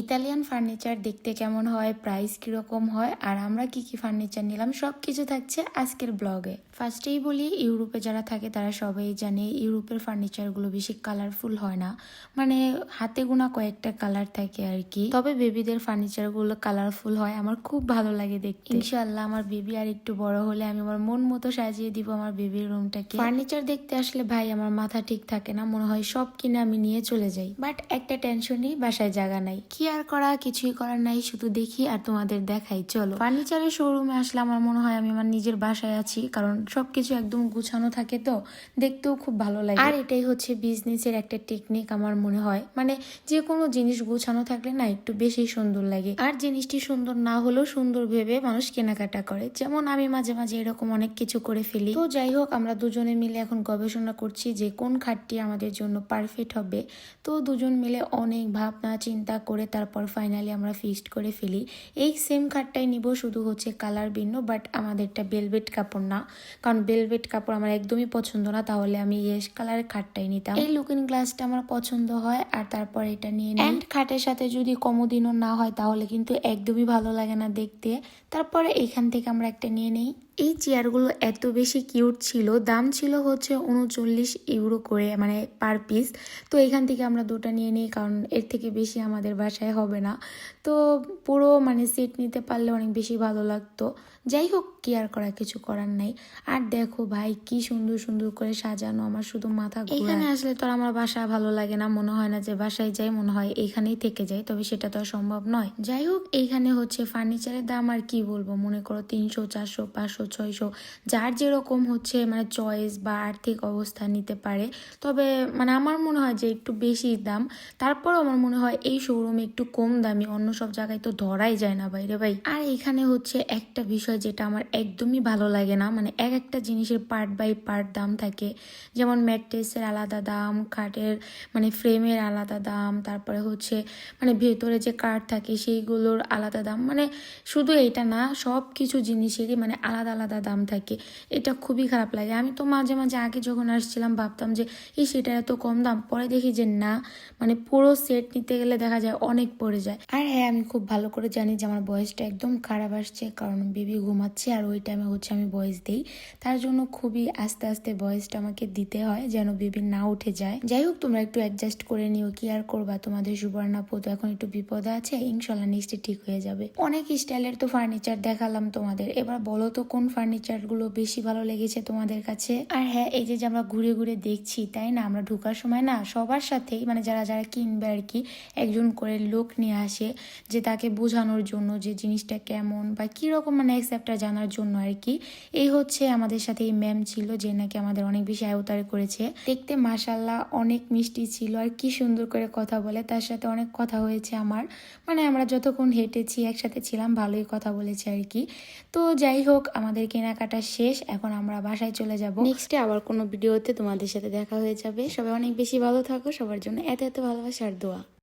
Italian furniture দেখতে কেমন হয় প্রাইস কীরকম হয়, আর আমরা কি কি ফার্নিচার নিলাম সব কিছু থাকছে আজকের ব্লগে ফার্স্টেই বলি, ইউরোপে যারা থাকে তারা সবাই জানে ইউরোপের ফার্নিচারগুলো বেশি কালারফুল হয় না। মানে হাতে গোনা কয়েকটা কালার থাকে আর কি। তবে বেবিদের ফার্নিচারগুলো কালারফুল হয়, আমার খুব ভালো লাগে দেখতে। ইনশাল্লাহ আমার বেবি আর একটু বড় হলে আমি আমার মন মতো সাজিয়ে দিব আমার বেবির রুমটাকে ফার্নিচার দেখতে আসলে ভাই আমার মাথা ঠিক থাকে না, মনে হয় সব কিনে আমি নিয়ে চলে যাই। বাট একটা টেনশনই বাসায় জায়গা নাই। কি আর করা কিছুই করার নাই, শুধু দেখি আর তোমাদের দেখাই, চলো। ফার্নিচারের শোরুমে আসলে আমার মনে হয় আমি আমার নিজের বাসায় আছি, কারণ সবকিছু একদম গুছানো থাকে তো, দেখতেও খুব ভালো লাগে। আর এটাই হচ্ছে বিজনেসের একটা টেকনিক আমার মনে হয়। মানে যে কোনো জিনিস গুছানো থাকলে না একটু বেশি সুন্দর লাগে। আর জিনিসটি সুন্দর না হলেও সুন্দর ভেবে মানুষ কেনাকাটা করে। যেমন আমি মাঝে মাঝে এরকম অনেক কিছু করে ফেলি। তো যাই হোক, আমরা দুজনে মিলে এখন গবেষণা করছি যে কোন খাটটি আমাদের জন্য পারফেক্ট হবে। তো দুজন মিলে অনেক ভাবনা চিন্তা করে তারপর ফাইনালি আমরা ফিক্সড করে ফেলি। এই সেম খাটটাই নিব, শুধু হচ্ছে কালার ভিন্ন বাট আমাদেরটা বেলভেট কাপড় না। কারণ বেলভেট কাপড় আমার একদমই পছন্দ না, তাহলে আমি ইয়েস কালারের খাটটাই নিতাম। এই লুকিং গ্লাসটা আমার পছন্দ হয়, আর তারপর এটা নিয়ে অ্যান্ড খাটের সাথে যদি কমোদিনও না হয়, তাহলে কিন্তু একদমই ভালো লাগে না দেখতে। তারপরে এখান থেকে আমরা একটা নিয়ে নেই। এই চেয়ারগুলো এত বেশি কিউট ছিল, দাম ছিল হচ্ছে উনচল্লিশ ইউরো করে মানে পার পিস। তো এখান থেকে আমরা দুটো নিয়ে নিই, কারণ এর থেকে বেশি আমাদের বাসায় হবে না। তো পুরো মানে সিট নিতে পারলে অনেক বেশি ভালো লাগতো। যাই হোক, কেয়ার করা কিছু করার নাই। আর দেখো ভাই, কি সুন্দর সুন্দর করে সাজানো, আমার শুধু মাথা এখানে আসলে তো আমার বাসা ভালো লাগে না, মনে হয় না যে বাসায় যাই, মনে হয় এখানেই থেকে যাই, তবে সেটা তো সম্ভব নয়। যাই হোক এইখানে হচ্ছে ফার্নিচারের দাম আর কি বলব? মনে করো তিনশো, চারশো, পাঁচশো ছয়শো, যার যেরকম হচ্ছে মানে চয়েস বা আর্থিক অবস্থা নিতে পারে। তবে মানে আমার মনে হয় যে একটু বেশি দাম। তারপরও আমার মনে হয় এই শোরুমে একটু কম দামি, অন্য সব জায়গায় তো ধরাই যায় না বাইরে ভাই। আর এখানে হচ্ছে একটা বিষয় যেটা আমার একদমই ভালো লাগে না মানে এক একটা জিনিসের পার্ট বাই পার্ট দাম থাকে। যেমন ম্যাট্রেসের আলাদা দাম খাটের মানে ফ্রেমের আলাদা দাম, তারপরে হচ্ছে মানে ভেতরে যে কাঠ থাকে সেইগুলোর আলাদা দাম। মানে শুধু এটা না সব কিছু জিনিসেরই মানে আলাদা আলাদা দাম থাকে। এটা খুবই খারাপ লাগে। আমি তো মাঝে মাঝে আগে যখন আসছিলাম ভাবতাম যে এই সেটা এত কম দাম। পরে দেখি যে না মানে পুরো সেট নিতে গেলে দেখা যায় অনেক পড়ে যায়। আর হ্যাঁ আমি খুব ভালো করে জানি যে আমার বয়সটা একদম খারাপ আসছে, কারণ বেবি ঘুমাচ্ছে আর ওই টাইমে হচ্ছে আমি ভয়েস দিই। তার জন্য খুবই আস্তে আস্তে ভয়েসটা আমাকে দিতে হয় যেন বেবি না উঠে যায়। যাই হোক, তোমরা একটু অ্যাডজাস্ট করে নিও, কি আর করবা? তোমাদের সুবর্ণাপু তো এখন একটু বিপদে আছে ইনশাল্লাহ নেক্সটে ঠিক হয়ে যাবে। অনেক স্টাইলের তো ফার্নিচার দেখালাম তোমাদের। এবার বলো তো কোন ফার্নিচারগুলো বেশি ভালো লেগেছে তোমাদের কাছে? আর হ্যাঁ এই যে যে আমরা ঘুরে ঘুরে দেখছি, তাই না? আমরা ঢোকার সময় না সবার সাথেই মানে যারা যারা কিনবে আর কি, একজন করে লোক নিয়ে আসে যে তাকে বোঝানোর জন্য যে জিনিসটা কেমন বা কীরকম মানে অ্যাকসেপ্টটা জানার জন্য আর কি। এই হচ্ছে আমাদের সাথে এই ম্যাম ছিল যে নাকি আমাদের অনেক বেশি আয়তার করেছে। দেখতে মাসাল্লাহ অনেক মিষ্টি ছিল আর কি সুন্দর করে কথা বলে। তার সাথে অনেক কথা হয়েছে আমার। মানে আমরা যতক্ষণ হেঁটেছি, একসাথে ছিলাম, ভালোই কথা বলেছে আর কি। তো যাই হোক, আমাদের কেনাকাটা শেষ, এখন আমরা বাসায় চলে যাব। নেক্সটে আবার কোনো ভিডিওতে তোমাদের সাথে দেখা হয়ে যাবে। সবাই অনেক বেশি ভালো থাকো, সবার জন্য এত এত ভালোবাসার দোয়া।